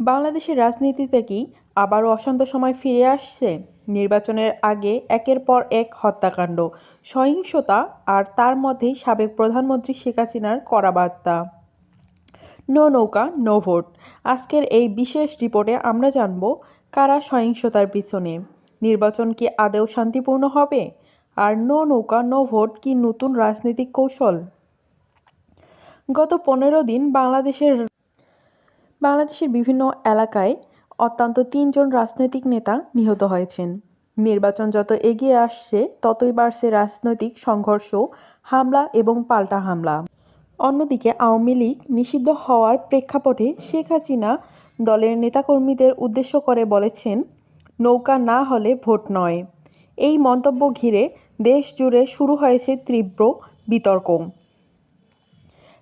বাংলাদেশের রাজনীতিতে কি আবারও অশান্ত সময় ফিরে আসছে? নির্বাচনের আগে একের পর এক হত্যাকাণ্ড, সহিংসতা আর তার মধ্যেই সাবেক প্রধানমন্ত্রী শেখ হাসিনার কড়া বার্তা নো নৌকা, নো ভোট। আজকের এই বিশেষ রিপোর্টে আমরা জানব কারা সহিংসতার পিছনে। নির্বাচন কি আদেও শান্তিপূর্ণ হবে? আর নো নৌকা, নো ভোট কি নতুন রাজনৈতিক কৌশল? গত পনেরো দিন বাংলাদেশের বাংলাদেশের বিভিন্ন এলাকায় অত্যন্ত তিনজন রাজনৈতিক নেতা নিহত হয়েছেন। নির্বাচন যত এগিয়ে আসছে, ততই বাড়ছে রাজনৈতিক সংঘর্ষ, হামলা এবং পাল্টা হামলা। অন্যদিকে আওয়ামী লীগ নিষিদ্ধ হওয়ার প্রেক্ষাপটে শেখ হাসিনা দলের নেতাকর্মীদের উদ্দেশ্য করে বলেছেন, নৌকা না হলে ভোট নয়। এই মন্তব্য ঘিরে দেশ জুড়ে শুরু হয়েছে তীব্র বিতর্ক।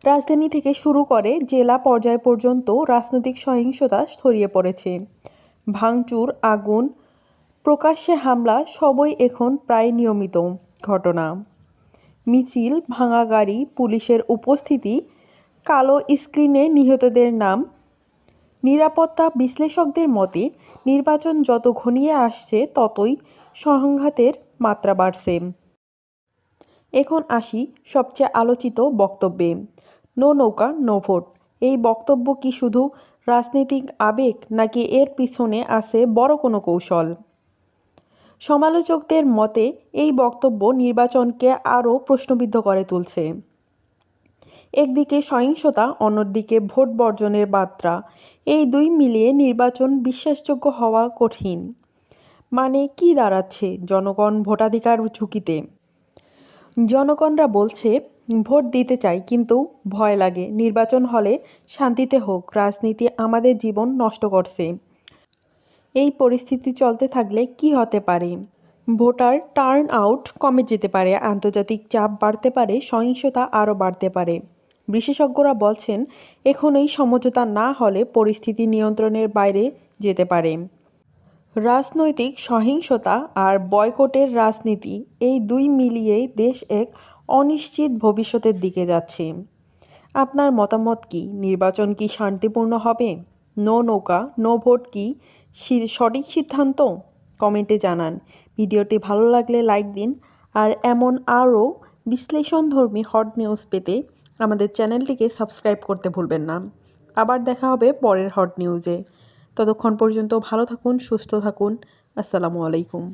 রাজধানী থেকে শুরু করে জেলা পর্যায় পর্যন্ত রাজনৈতিক সহিংসতা ছড়িয়ে পড়েছে। ভাঙচুর, আগুন, প্রকাশ্যে হামলা সবই এখন প্রায় নিয়মিত ঘটনা। মিছিল, ভাঙা গাড়ি, পুলিশের উপস্থিতি, কালো স্ক্রিনে নিহতদের নাম, নিরাপত্তা বিশ্লেষকদের মতে, নির্বাচন যত ঘনিয়ে আসছে ততই সংঘাতের মাত্রা বাড়ছে। এখন আসি সবচেয়ে আলোচিত বক্তব্যে। নো নৌকা, নো ভোট। এই বক্তব্য কি শুধু রাজনৈতিক আবেগ নাকি এর পিছনে আছে বড় কোনো কৌশল? সমালোচকদের মতে, এই বক্তব্য নির্বাচনকে আরও প্রশ্নবিদ্ধ করে তুলছে। একদিকে সহিংসতা, অন্যদিকে ভোট বর্জনের বার্তা। এই দুই মিলিয়ে নির্বাচন বিশ্বাসযোগ্য হওয়া কঠিন। মানে কি দাঁড়াচ্ছে জনগণ ভোটাধিকার ঝুঁকিতে? জনগণরা বলছে ভোট দিতে চাই, কিন্তু ভয় লাগে। নির্বাচন হলে শান্তিতে হোক, রাজনীতি আমাদের জীবন নষ্ট করছে। এই পরিস্থিতি চলতে থাকলে কি হতে পারে? ভোটার টার্ন আউট কমে যেতে পারে, আন্তর্জাতিক চাপ বাড়তে পারে, সহিংসতা আরও বাড়তে পারে। বিশেষজ্ঞরা বলছেন এখন এই সমঝোতা না হলে পরিস্থিতি নিয়ন্ত্রণের বাইরে যেতে পারে। রাজনৈতিক সহিংসতা আর বয়কটের রাজনীতি, এই দুই মিলিয়েই দেশ এক অনিশ্চিত ভবিষ্যতের দিকে যাচ্ছে। আপনার মতামত কি? নির্বাচন কি শান্তিপূর্ণ হবে? নো নৌকা, নো ভোট কি সঠিক সিদ্ধান্ত? কমেন্টে জানান। ভিডিওটি ভালো লাগলে লাইক দিন আর এমন আরও বিশ্লেষণধর্মী হট নিউজ পেতে আমাদের চ্যানেলটিকে সাবস্ক্রাইব করতে ভুলবেন না। আবার দেখা হবে পরের হট নিউজে। ততক্ষণ পর্যন্ত ভালো থাকুন, সুস্থ থাকুন। আসসালামু আলাইকুম।